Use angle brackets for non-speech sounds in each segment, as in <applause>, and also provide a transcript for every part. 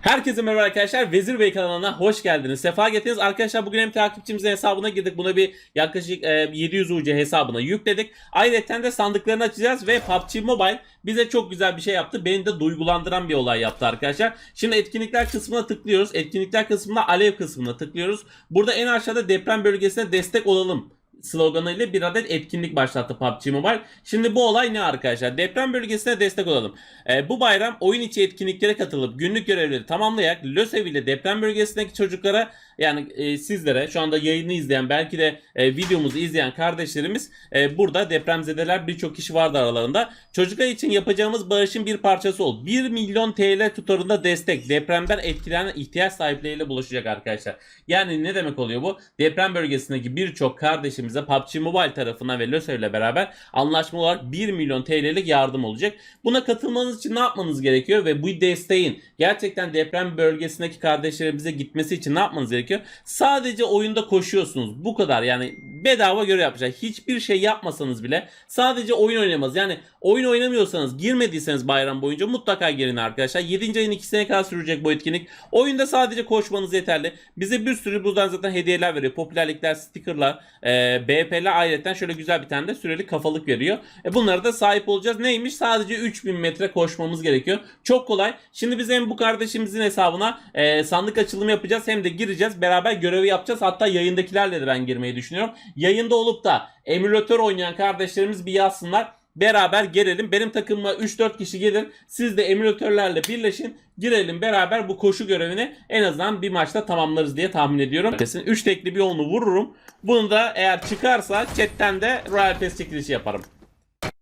Herkese merhaba arkadaşlar. Vezir Bey kanalına hoş geldiniz. Sefa getirdiniz. Arkadaşlar bugün hem takipçimizin hesabına girdik. Buna bir yaklaşık e, 700 UC hesabına yükledik. Ayrıca de sandıklarını açacağız ve PUBG Mobile bize çok güzel bir şey yaptı. Beni de duygulandıran bir olay yaptı arkadaşlar. Şimdi etkinlikler kısmına tıklıyoruz. Etkinlikler kısmında alev kısmına tıklıyoruz. Burada en aşağıda deprem bölgesine destek olalım sloganıyla bir adet etkinlik başlattı PUBG Mobile. Şimdi bu olay ne arkadaşlar? Deprem bölgesine destek olalım. Ee, bu bayram oyun içi etkinliklere katılıp günlük görevleri tamamlayarak LÖSEV ile deprem bölgesindeki çocuklara yani e, sizlere şu anda yayını izleyen belki de e, videomuzu izleyen kardeşlerimiz e, burada depremzedeler birçok kişi vardı aralarında. Çocuklar için yapacağımız bağışın bir parçası ol. 1 milyon TL tutarında destek depremden etkilenen ihtiyaç sahipleriyle buluşacak arkadaşlar. Yani ne demek oluyor bu? Deprem bölgesindeki birçok kardeşimize PUBG Mobile tarafından ve LÖSEV ile beraber anlaşma olarak 1 milyon TL'lik yardım olacak. Buna katılmanız için ne yapmanız gerekiyor ve bu desteğin gerçekten deprem bölgesindeki kardeşlerimize gitmesi için ne yapmanız gerekiyor? Sadece oyunda koşuyorsunuz. Bu kadar yani bedava görev yapacak. Hiçbir şey yapmasanız bile sadece oyun oynamaz. Yani oyun oynamıyorsanız girmediyseniz bayram boyunca mutlaka girin arkadaşlar. 7. ayın 2'sine kadar sürecek bu etkinlik. Oyunda sadece koşmanız yeterli. Bize bir sürü buradan zaten hediyeler veriyor. Popülerlikler, stickerlar, e, BP'ler ayrıca şöyle güzel bir tane de süreli kafalık veriyor. E, bunlara da sahip olacağız. Neymiş? Sadece 3000 metre koşmamız gerekiyor. Çok kolay. Şimdi biz hem bu kardeşimizin hesabına e, sandık açılımı yapacağız hem de gireceğiz. Beraber görevi yapacağız. Hatta yayındakilerle de ben girmeyi düşünüyorum. Yayında olup da emülatör oynayan kardeşlerimiz bir yazsınlar beraber gelelim. Benim takımıma 3-4 kişi gelir. Siz de emülatörlerle birleşin. Girelim beraber bu koşu görevini en azından bir maçta tamamlarız diye tahmin ediyorum. Kesin 3 tekli bir yolunu vururum. Bunu da eğer çıkarsa chatten de Royal Pass çekilişi yaparım.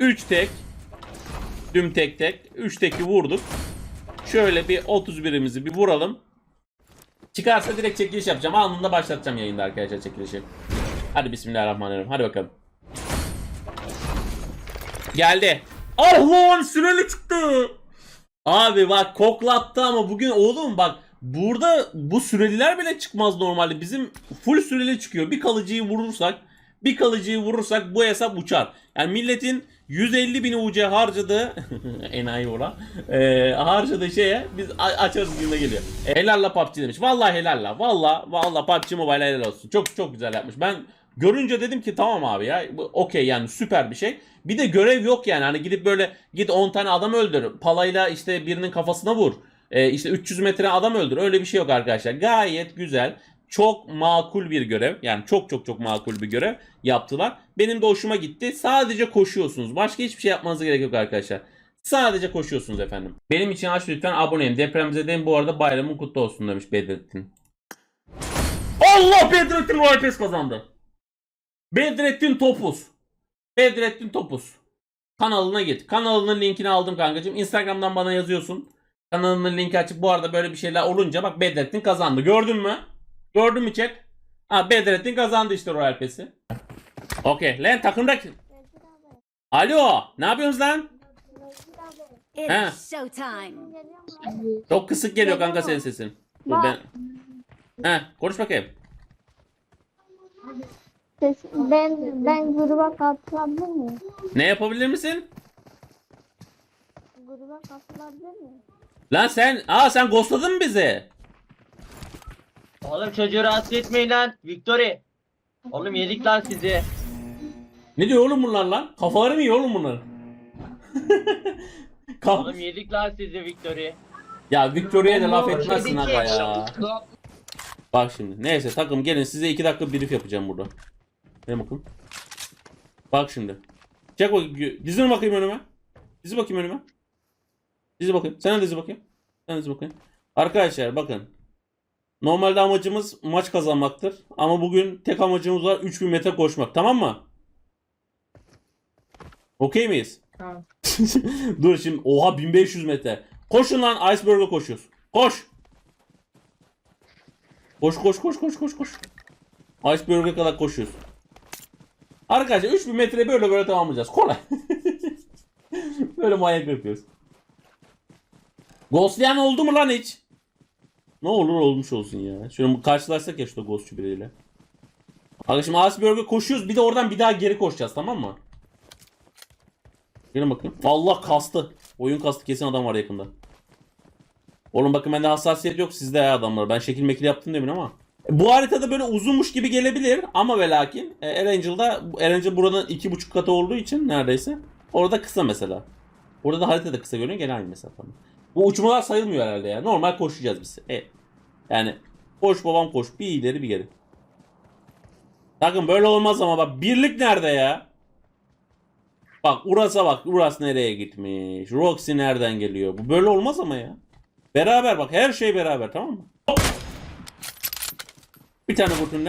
3 tek. Düm tek tek. 3 teki vurduk. Şöyle bir 31'imizi bir vuralım. Çıkarsa direkt çekiliş yapacağım. Anında başlatacağım yayında arkadaşlar çekilişi. Hadi bismillahirrahmanirrahim. Hadi bakalım. Geldi. Ah lan süreli çıktı. Abi bak koklattı ama bugün oğlum bak burada bu süreliler bile çıkmaz normalde. Bizim full süreli çıkıyor. Bir kalıcıyı vurursak bir kalıcıyı vurursak bu hesap uçar. Yani milletin 150 bin UC harcadığı <laughs> enayi ora e, harcadığı şeye biz açarız gününe geliyor. E, helalla PUBG demiş. Vallahi helalla. Vallahi vallahi PUBG Mobile helal olsun. Çok çok güzel yapmış. Ben görünce dedim ki tamam abi ya okey yani süper bir şey. Bir de görev yok yani hani gidip böyle git 10 tane adam öldür. Palayla işte birinin kafasına vur. E, işte 300 metre adam öldür. Öyle bir şey yok arkadaşlar. Gayet güzel. Çok makul bir görev. Yani çok çok çok makul bir görev yaptılar. Benim de hoşuma gitti. Sadece koşuyorsunuz. Başka hiçbir şey yapmanıza gerek yok arkadaşlar. Sadece koşuyorsunuz efendim. Benim için aç lütfen aboneyim. Depremzedeyim bu arada bayramın kutlu olsun demiş Bedrettin. Allah Bedrettin Pass kazandı. Bedrettin Topuz. Bedrettin Topuz. Kanalına git. Kanalının linkini aldım kankacığım. Instagram'dan bana yazıyorsun. Kanalının linki açıp bu arada böyle bir şeyler olunca bak Bedrettin kazandı. Gördün mü? Gördün mü chat? Ha Bedrettin kazandı işte Royal Pass'i. Okey. Lan takımdaki. Alo. Ne yapıyorsunuz lan? Ha. It's showtime. Çok kısık geliyor kanka senin sesin. Dur ben... He konuş bakayım. Ses- Ben ben gruba katılabilir miyim? Ne yapabilir misin? Gruba katılabilir miyim? Lan sen... Aa sen ghostladın mı bizi? Oğlum çocuğu rahatsız etmeyin lan. Victory. Oğlum yedik lan sizi. Ne diyor oğlum bunlar lan? Kafaları mı yiyor oğlum bunlar? <laughs> Kaf- Oğlum yedik lan sizi Victory. ya Victoria'ya da laf etmezsin aga ya. Bak şimdi. Neyse takım gelin size iki dakika brief yapacağım burada. Ne bakın. Bak şimdi. Çek o dizine bakayım önüme. Dizi bakayım önüme. Dizi bakayım. Sen de dizi bakayım. Sen de dizi bakayım. Arkadaşlar bakın. Normalde amacımız maç kazanmaktır. Ama bugün tek amacımız var 3000 metre koşmak. Tamam mı? Okey miyiz? Tamam. <laughs> Dur şimdi oha 1500 metre. Koşun lan iceberg'e koşuyoruz. Koş. Koş koş koş koş koş koş. Iceberg'e kadar koşuyoruz. Arkadaşlar 3000 metre böyle böyle tamamlayacağız. Kolay. <laughs> böyle manyak yapıyoruz. Ghostlayan oldu mu lan hiç? Ne olur olmuş olsun ya. Şöyle karşılaşsak ya şurada Ghostçu biriyle. Arkadaşım Iceberg'e koşuyoruz. Bir de oradan bir daha geri koşacağız tamam mı? Gelin bakayım. Allah kastı. Oyun kastı kesin adam var yakında. Oğlum bakın bende hassasiyet yok sizde ya adamlar. Ben şekil mekil yaptım demin ama. Bu haritada böyle uzunmuş gibi gelebilir ama ve lakin e, Erangel'da Erangel buranın iki buçuk katı olduğu için neredeyse orada kısa mesela. Orada da haritada kısa görünüyor gene aynı mesafe. Bu uçmalar sayılmıyor herhalde ya. Normal koşacağız biz. E, yani koş babam koş. Bir ileri bir geri. Bakın böyle olmaz ama bak birlik nerede ya? Bak Uras'a bak. Uras nereye gitmiş? Roxy nereden geliyor? Bu böyle olmaz ama ya. Beraber bak. Her şey beraber tamam mı? Hop. Bir tane vurdum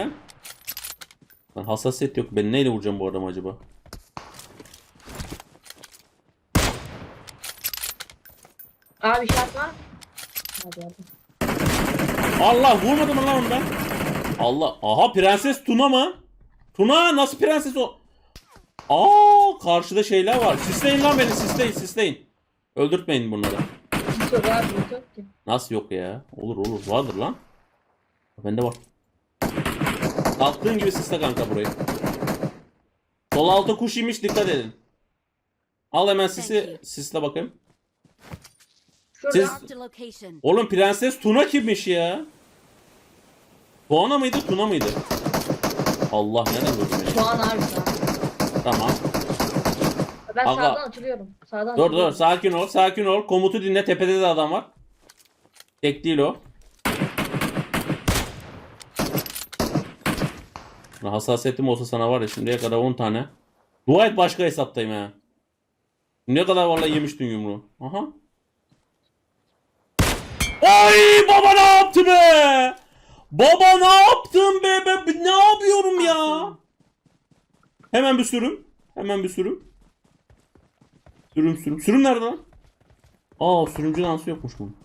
Lan hassasiyet yok. Ben neyle vuracağım bu adamı acaba? Abi şart var. Hadi hadi. Allah vurmadım mı lan onu ben? Allah. Aha Prenses Tuna mı? Tuna nasıl prenses o? Aa karşıda şeyler var. Sisleyin lan beni sisleyin sisleyin. Öldürtmeyin bunları. Hiç yok abi yok ki. Nasıl yok ya? Olur olur vardır lan. Bende var. Kalktığın gibi sisle kanka burayı. Sol alta kuş imiş dikkat edin. Al hemen sisi sisle bakayım. Siz-. Oğlum Prenses Tuna kimmiş ya? Tuana mıydı Tuna mıydı? Allah nereden gördüm ya? şu an abi şu an. Tamam. Ben Aga. sağdan açılıyorum. Sağdan Dur dur açılıyorum. sakin ol sakin ol. Komutu dinle tepede de adam var. Tek değil o. Lan Hassasiyetim olsa sana var ya şimdiye kadar 10 tane. Dua et başka hesaptayım ha. Ne kadar vallahi yemiştin yumruğu. Aha. Ay baba ne yaptı be? Baba ne yaptın be? Ben ne yapıyorum ya? Hemen bir sürüm. Hemen bir sürüm. Sürüm sürüm. Sürüm nerede lan? Aa sürümcü dansı yokmuş bunun.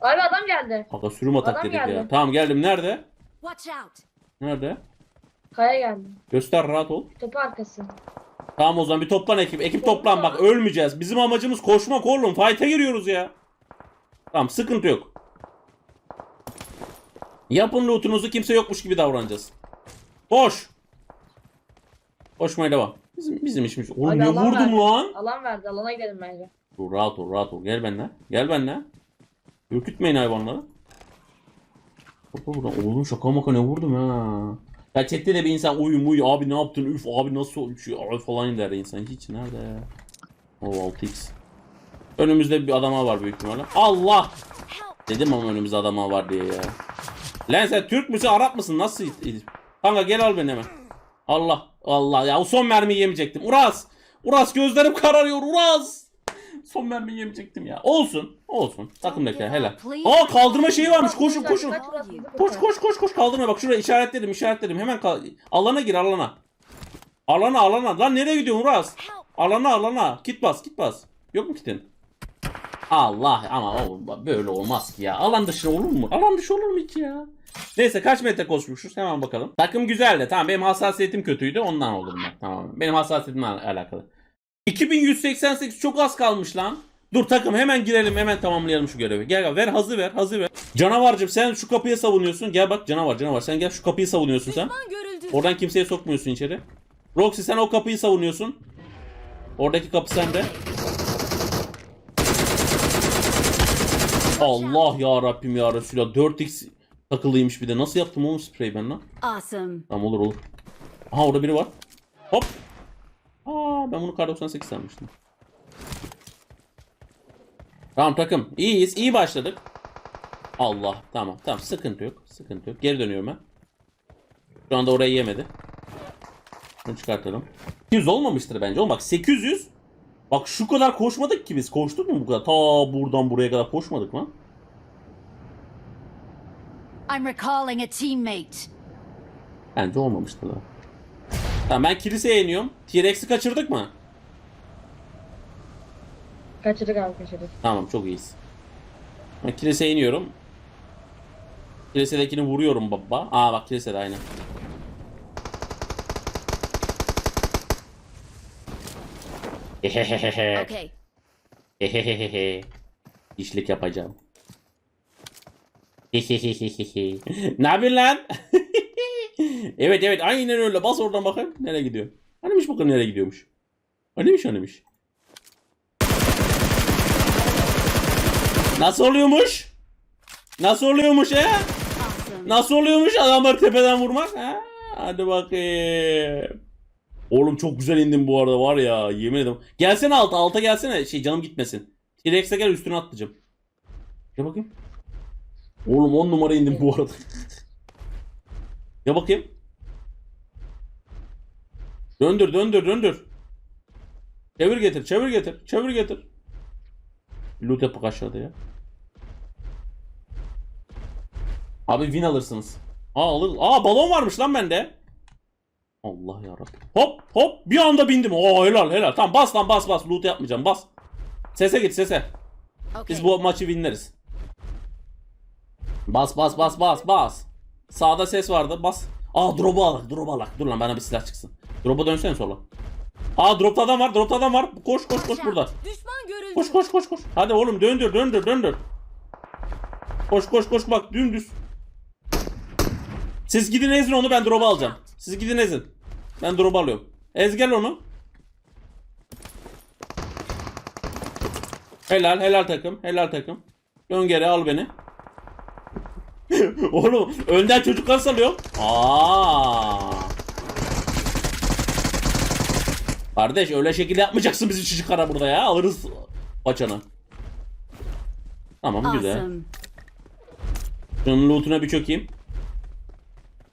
Abi adam geldi. Kanka sürüm atak Adam dedik geldi. ya. Tamam geldim. Nerede? Watch out. Nerede? Kaya geldi. Göster rahat ol. Tepe arkası. Tamam o zaman bir toplan ekip. Ekip toplan bak ölmeyeceğiz. Bizim amacımız koşmak oğlum. Fight'e giriyoruz ya. Tamam sıkıntı yok. Yapın lootunuzu kimse yokmuş gibi davranacağız. Koş. Koşmaya devam. Bizim, bizim işimiz. Oğlum Abi ne vurdum verdi. lan? Alan verdi. Alana gidelim bence. Dur rahat ol rahat ol. Gel benimle. Gel benimle. Ürkütmeyin hayvanları. Baba buradan oğlum şaka maka ne vurdum ha. Ya chatte de bir insan uyu muyu abi ne yaptın üf abi nasıl uçuyor abi falan der insan hiç nerede ya. O 6x. Önümüzde bir adama var büyük ihtimalle. Allah! Dedim ama önümüzde adama var diye ya. Lan sen Türk müsün Arap mısın nasıl? Kanka gel al beni hemen. Allah Allah ya o son mermiyi yemeyecektim. Uras! Uras gözlerim kararıyor Uras! Son mermiyi yemeyecektim ya. Olsun. Olsun. Takımdakiler helal. Aa kaldırma şeyi varmış. Koşun koşun. Koş koş koş koş kaldırma bak şuraya işaretledim işaretledim hemen kal alana gir alana. Alana alana lan nereye gidiyorsun Uras? Alana alana kit bas kit bas. Yok mu kitin? Allah ama böyle olmaz ki ya. Alan dışı olur mu? Alan dışı olur mu hiç ya? Neyse kaç metre koşmuşuz hemen bakalım. Takım güzeldi. Tamam benim hassasiyetim kötüydü ondan oldu bunlar. Tamam. Benim hassasiyetimle alakalı. 2188 çok az kalmış lan. Dur takım hemen girelim hemen tamamlayalım şu görevi. Gel ver hazır ver hazır ver. Canavarcım sen şu kapıyı savunuyorsun. Gel bak canavar canavar sen gel şu kapıyı savunuyorsun sen. Oradan kimseye sokmuyorsun içeri. Roxy sen o kapıyı savunuyorsun. Oradaki kapı sende. Allah ya Rabbim ya Resulallah 4x takılıymış bir de. Nasıl yaptım oğlum spreyi ben lan? Awesome. Tamam olur olur. Aha orada biri var. Hop. Aa ben bunu kar 98 sanmıştım. Tamam takım. İyiyiz. iyi başladık. Allah. Tamam. Tamam. Sıkıntı yok. Sıkıntı yok. Geri dönüyorum ben. Şu anda orayı yemedi. Bunu çıkartalım. 800 olmamıştır bence. Oğlum bak 800. Bak şu kadar koşmadık ki biz. Koştuk mu bu kadar? Ta buradan buraya kadar koşmadık lan. I'm recalling a teammate. Bence olmamıştır da. Tamam ben kiliseye iniyorum. T-Rex'i kaçırdık mı? Kaçırdık abi kaçırdık. Tamam çok iyiyiz. Ben kiliseye iniyorum. Kilisedekini vuruyorum baba. Aa bak kilisede aynen. Hehehehe. <laughs> Okay. Hehehehe. İşlik yapacağım. <laughs> Ne yapıyorsun lan? <laughs> evet evet aynen öyle. Bas oradan bakayım. Nereye gidiyor? Hanimiş bakalım nereye gidiyormuş. Hanimiş hanimiş. Nasıl oluyormuş? Nasıl oluyormuş he? Nasıl oluyormuş adamları tepeden vurmak? Ha? Hadi bakayım. Oğlum çok güzel indim bu arada var ya yemin ederim. Gelsene alta alta gelsene şey canım gitmesin. T-Rex'e gel üstüne atlayacağım. Gel bakayım. Oğlum 10 numara indim bu arada. <laughs> Gel bakayım. Döndür döndür döndür. Çevir getir çevir getir çevir getir. Loot yapık aşağıda ya. Abi win alırsınız. Aa alır. Aa balon varmış lan bende. Allah ya Hop hop bir anda bindim. Oo helal helal. Tamam bas lan bas bas. Loot yapmayacağım bas. Sese git sese. Biz bu maçı winleriz. Bas bas bas bas bas. Sağda ses vardı bas. Aa drop'u alak drop'u alak. Dur lan bana bir silah çıksın. Drop'a dönsene sola. Aa drop'ta adam var drop'ta adam var. Koş koş koş burada. Düşman görüldü. Koş koş koş koş. Hadi oğlum döndür döndür döndür. Koş koş koş bak dümdüz. Siz gidin ezin onu ben drop'u alacağım. Siz gidin ezin. Ben drop'u alıyorum. Ez gel onu. Helal helal takım helal takım. Dön geri al beni. <laughs> oğlum önden çocuklar salıyor. Aa. Kardeş öyle şekil yapmayacaksın bizi çocuklara burada ya. Alırız paçanı. Tamam güzel. Şunun lootuna bir çökeyim.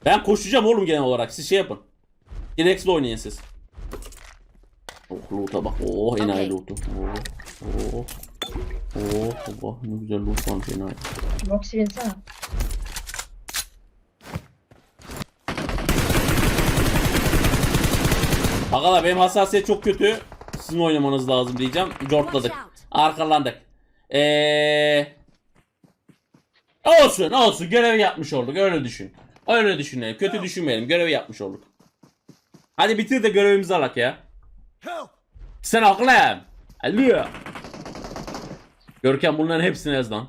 Ben koşacağım oğlum genel olarak. Siz şey yapın. Direx'le oynayın siz. Oh loot'a bak. Oh enayi Okey. loot'u. Oh. Oh. Oh. Oh. Ne güzel loot varmış enayi. Binsene. Arkadaşlar benim hassasiyet çok kötü. Sizin oynamanız lazım diyeceğim. Jortladık. Arkalandık. Eee... Olsun olsun görevi yapmış olduk öyle düşün. Öyle düşünelim kötü düşünmeyelim görevi yapmış olduk. Hadi bitir de görevimizi alak ya. Sen aklım. Alo. Görkem bunların hepsini ez lan.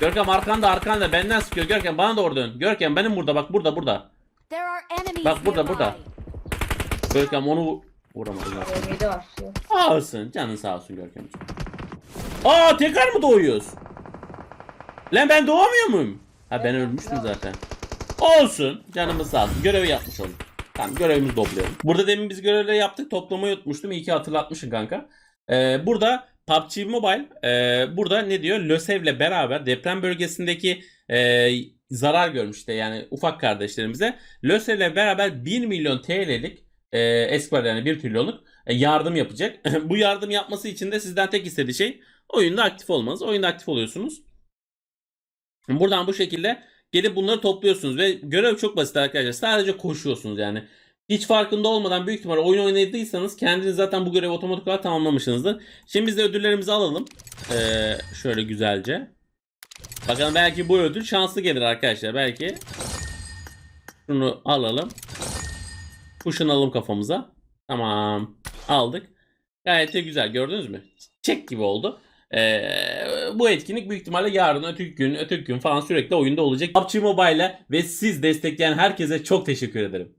Görkem arkanda arkanda benden sıkıyor Görkem bana doğru dön. Görkem benim burada bak burada burada. Bak burada, burada. Görkem onu vu- vuramadım. Yok. Sağ olsun. Canın sağ olsun Görkemciğim. Aa tekrar mı doğuyoruz? Lan ben doğamıyor muyum? Ha ben ölmüştüm zaten. Olsun. Canımız sağ olsun. Görevi yapmış olduk. Tamam görevimizi toplayalım. Burada demin biz görevleri yaptık. Toplamayı unutmuştum. İyi ki hatırlatmışsın kanka. Ee, burada PUBG Mobile e, burada ne diyor? LÖSEV'le beraber deprem bölgesindeki e, zarar görmüştü yani ufak kardeşlerimize. LÖSEV'le beraber 1 milyon TL'lik e, Esquire 1 trilyonluk e, yardım yapacak. <laughs> Bu yardım yapması için de sizden tek istediği şey oyunda aktif olmanız. Oyunda aktif oluyorsunuz. Buradan bu şekilde gelip bunları topluyorsunuz ve görev çok basit arkadaşlar. Sadece koşuyorsunuz yani. Hiç farkında olmadan büyük ihtimalle oyun oynadıysanız kendiniz zaten bu görevi otomatik olarak tamamlamışsınızdır. Şimdi biz de ödüllerimizi alalım. Ee, şöyle güzelce. Bakalım belki bu ödül şanslı gelir arkadaşlar. Belki şunu alalım. Kuşanalım kafamıza. Tamam. Aldık. Gayet de güzel. Gördünüz mü? Çek gibi oldu. Ee, bu etkinlik büyük ihtimalle yarın, öteki gün, öteki gün falan sürekli oyunda olacak. PUBG Mobile'e ve siz destekleyen herkese çok teşekkür ederim.